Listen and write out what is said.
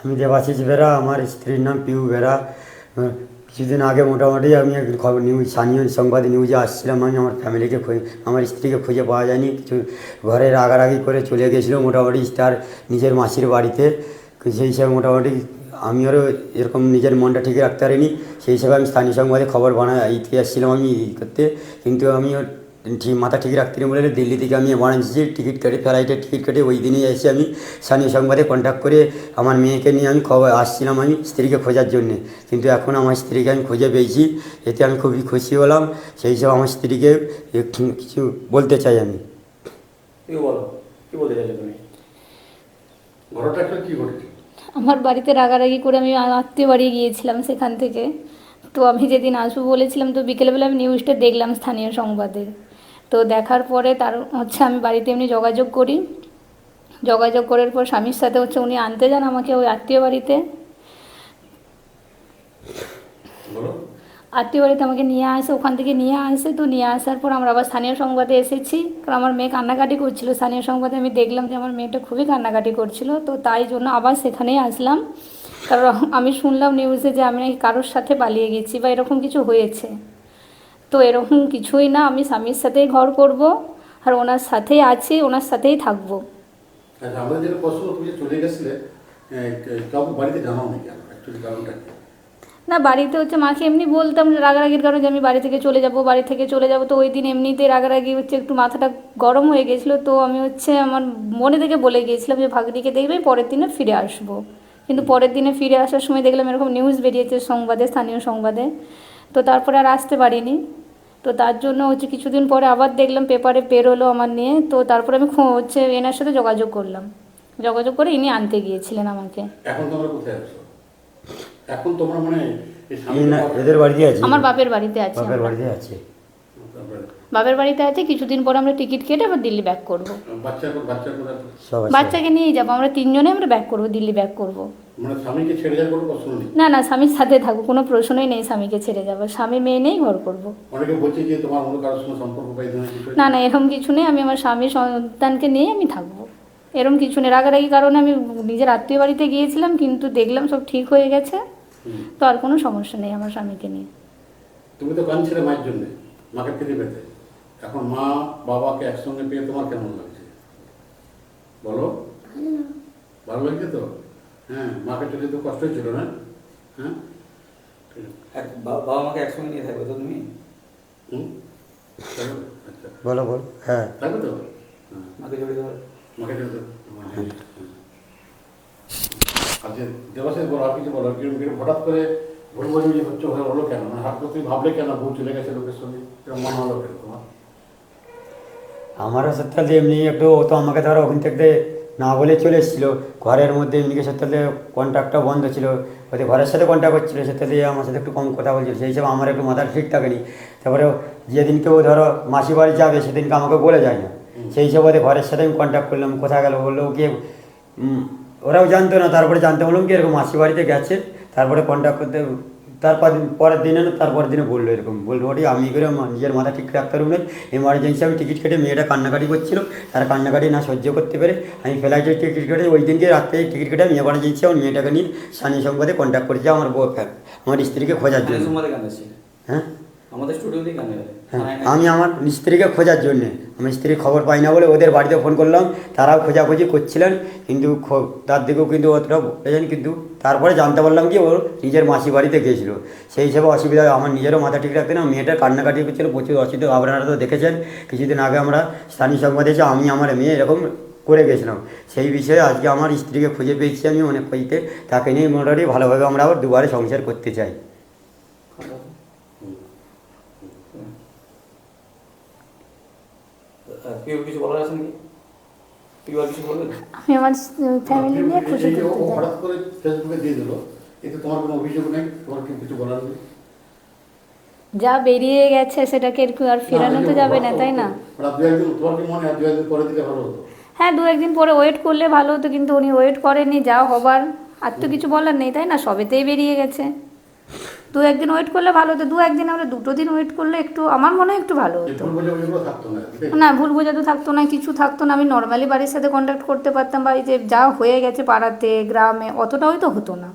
আমি দেবাশিস বেরা আমার স্ত্রীর নাম পিউ বেরা কিছুদিন আগে মোটামুটি আমি খবর নিউজ স্থানীয় সংবাদ নিউজে আসছিলাম, আমি আমার ফ্যামিলিকে আমার স্ত্রীকে খুঁজে পাওয়া যায়নি। কিছু ঘরে রাগারাগি করে চলে গেছিল মোটামুটি তার নিজের মাসির বাড়িতে। সেই হিসাবে মোটামুটি আমি আরও এরকম নিজের মনটা ঠিক রাখতে পারিনি। সেই হিসাবে আমি স্থানীয় সংবাদে খবর বানাই ইতে আসছিলাম আমি করতে। কিন্তু আমি ঠিক মাথা ঠিক রাখতে না বলে দিল্লি থেকে আমি বানাচ্ছি টিকিট কেটে ফ্লাইটের টিকিট কেটে ওই দিনই এসে আমি স্থানীয় সংবাদে কন্ট্যাক্ট করে আমার মেয়েকে নিয়ে আমি খবর আসছিলাম আমি স্ত্রীকে খোঁজার জন্যে। কিন্তু এখন আমার স্ত্রীকে আমি খুঁজে পেয়েছি এতে আমি খুবই খুশি হলাম। সেই হিসাবে আমার স্ত্রীকে কিছু বলতে চাই আমি। বলো কি বলতে চাইছো তুমি? ঘটনাটা কি ঘটেছে? আমার বাড়িতে রাগারাগি করে আমি আত্মীয় বাড়ি গিয়েছিলাম সেখান থেকে। তো আমি যেদিন আসব বলেছিলাম তো বিকেলবেলা আমি নিউজটা দেখলাম স্থানীয় সংবাদে। তো দেখার পরে তার হচ্ছে আমি বাড়িতে এমনি যোগাযোগ করি। যোগাযোগ করার পর স্বামীর সাথে হচ্ছে উনি আনতে যান আমাকে ওই আত্মীয় বাড়িতে। আত্মীয় বাড়িতে আমাকে নিয়ে আসে ওখান থেকে নিয়ে আসে। তো নিয়ে আসার পর আমরা আবার স্থানীয় সংবাদে এসেছি। কারণ আমার মেয়ে কান্নাকাটি করছিল। স্থানীয় সংবাদে আমি দেখলাম যে আমার মেয়েটা খুবই কান্নাকাটি করছিল। তো তাই জন্য আবার সেখানেই আসলাম। কারণ আমি শুনলাম নিউজে যে আমি নাকি কারোর সাথে পালিয়ে গেছি বা এরকম কিছু হয়েছে। তো এরকম কিছুই না আমি স্বামীর সাথেই ঘর করব আর ওনার সাথেই আছি ওনার সাথেই থাকব। যেটা প্রশ্ন তুমি চলে গেছিলে কাউকে বাড়িতে জানাও নাকি অ্যাকচুয়ালি কারণটা না বাড়িতে হচ্ছে মাকে এমনি বলতাম রাগারাগির কারণে যে আমি বাড়ি থেকে চলে যাব বাড়ি থেকে চলে যাব। তো ওই দিন এমনিতে রাগারাগি হচ্ছে একটু মাথাটা গরম হয়ে গেছিল। তো আমি হচ্ছে আমার মনে থেকে বলে গিয়েছিলাম যে ভাগ্নিকে দেখবে পরের দিনে ফিরে আসব। কিন্তু পরের দিনে ফিরে আসার সময় দেখলাম এরকম নিউজ বেরিয়েছে সংবাদে স্থানীয় সংবাদে। তো তারপরে আর আসতে পারিনি। তো তার জন্য হচ্ছে কিছুদিন পরে আবার দেখলাম পেপারে বেরোলো আমার নিয়ে। তো তারপরে আমি খো- হচ্ছে এনার সাথে যোগাযোগ করলাম। যোগাযোগ করে ইনি আনতে গিয়েছিলেন আমাকে। এখন তোমরা কোথায় আছো? এখন তোমরা মানে এদের বাড়িতে আছি। আমার বাপের বাড়িতে আছে বাপের বাড়িতে আছে। বাপের বাড়িতে আছে কিছুদিন পর আমরা টিকিট কেটে আবার দিল্লি ব্যাক করব। বাচ্চাকে নিয়েই যাব আমরা তিনজনে আমরা ব্যাক করব দিল্লি ব্যাক করব। মানে না না স্বামীর সাথে থাকব কোনো প্রশ্নই নেই স্বামীকে ছেড়ে যাব স্বামী মেয়ে নেই ঘর করব। অনেকে বলছে যে তোমার অন্য কারোর সঙ্গে সম্পর্ক পাই ধরনের কিছু না না এরকম কিছু নেই আমি আমার স্বামী সন্তানকে নিয়ে আমি থাকব। এরকম কিছু নেই। রাগারাগি কারণে আমি নিজের আত্মীয় বাড়িতে গিয়েছিলাম কিন্তু দেখলাম সব ঠিক হয়ে গেছে। তো আর কোনো সমস্যা নেই আমার স্বামীকে নিয়ে। তুমি তো কাঁদছিলে মায়ের জন্য মাকে ফিরে পেতে। এখন মা বাবাকে একসঙ্গে পেয়ে তোমার কেমন লাগছে? বলো। ভালো লাগছে তো? হ্যাঁ মাকে চলে তো কষ্ট হয়েছিল না হ্যাঁ? এক বাবা মাকে একসঙ্গে নিয়ে থাকবে তো তুমি? আচ্ছা। বলো বল হ্যাঁ। থাকবে তো? হ্যাঁ মাকে জড়িয়ে ধরো। মাকে চলে তো হ্যাঁ আচ্ছা দেবাশিস বলো আর কিছু বলো কীরকম হঠাৎ করে ভুল বোঝাবুঝি হচ্ছে হয়ে হলো কেন? মানে হঠাৎ তুমি ভাবলে কেন বউ চলে গেছে লোকের সঙ্গে? এরকম মনে হলো কেন তোমার? আমারও সত্যি এমনি একটু ও তো আমাকে ধরো ওখান থেকে না বলে চলে এসেছিল। ঘরের মধ্যে এমনিকে সত্যি কন্ট্যাক্টটা বন্ধ ছিল। ওদের ঘরের সাথে কন্ট্যাক্ট করছিল সত্যি আমার সাথে একটু কম কথা বলছিল। সেই হিসাবে আমার একটু মাথা ঠিক থাকেনি। তারপরে যেদিনকে ও ধরো মাসি বাড়ি যাবে সেদিনকে আমাকে বলে যায় না। সেই হিসাবে ওদের ঘরের সাথে আমি কন্ট্যাক্ট করলাম কোথায় গেল বলল গিয়ে ওরাও জানতো না। তারপরে জানতে বললাম কি এরকম মাসি বাড়িতে গেছে। তারপরে কন্ট্যাক্ট করতে তারপর পরের দিনে তারপর তারপরের দিনে বলল এরকম। বলল ওটি আমি করে নিজের মাথা ঠিক রাখতে পারব না। এমার্জেন্সি আমি টিকিট কেটে মেয়েটা কান্নাকাটি করছিল। তার কান্নাকাটি না সহ্য করতে পেরে আমি ফ্লাইটে টিকিট কেটে ওই দিনকে রাত্রে টিকিট কেটে আমি এমার্জেন্সি আমার মেয়েটাকে নিয়ে স্থানীয় সংবাদে কন্ট্যাক্ট করেছি আমার বউ আমার স্ত্রীকে খোঁজার জন্য। হ্যাঁ? আমাদের হ্যাঁ। আমি আমার স্ত্রীকে খোঁজার জন্যে আমি স্ত্রীর খবর পাই না বলে ওদের বাড়িতে ফোন করলাম তারাও খোঁজাখুঁজি করছিলেন কিন্তু তার দিকেও কিন্তু অতটা বলেছেন কিন্তু তারপরে জানতে পারলাম কি ওর নিজের মাসি বাড়িতে গিয়েছিল। সেই হিসাবে অসুবিধা আমার নিজেরও মাথা ঠিক রাখতে না মেয়েটা কান্নাকাটি করছিল প্রচুর অসুবিধা আপনারা তো দেখেছেন। কিছুদিন আগে আমরা স্থানীয় সংবাদে এসে আমি আমার মেয়ে এরকম করে গেছিলাম সেই বিষয়ে আজকে আমার স্ত্রীকে খুঁজে পেয়েছি আমি অনেক খুঁজতে তাকে নিয়ে মোটামুটি ভালোভাবে আমরা আবার দুবারে সংসার করতে চাই। কেউ কিছু বলার আছে নাকি? কেউ আর কিছু বলবেন? আমি আমার ফ্যামিলি নিয়ে খুশি এই থাকতে চাই। হঠাৎ করে ফেসবুকে দিয়ে দিল এতে তোমার কোনো অভিযোগ নেই? তোমার কিছু বলার নেই? যা বেরিয়ে গেছে সেটাকে আর ফেরানো তো যাবে না তাই না? মনে হয় দু একদিন পরে হ্যাঁ ওয়েট করলে ভালো হতো কিন্তু উনি ওয়েট করেননি যা হবার। আর তো কিছু বলার নেই তাই না? সবেতেই বেরিয়ে গেছে। দু একদিন ওয়েট করলে ভালো হতো দু একদিন আমরা দুটো দিন ওয়েট করলে একটু আমার মনে হয় একটু ভালো হতো? না ভুল বোঝাতে থাকতো না কিছু থাকতো না আমি নর্মালি বাড়ির সাথে কন্ট্যাক্ট করতে পারতাম বা এই যে যা হয়ে গেছে পাড়াতে গ্রামে অতটাও তো হতো না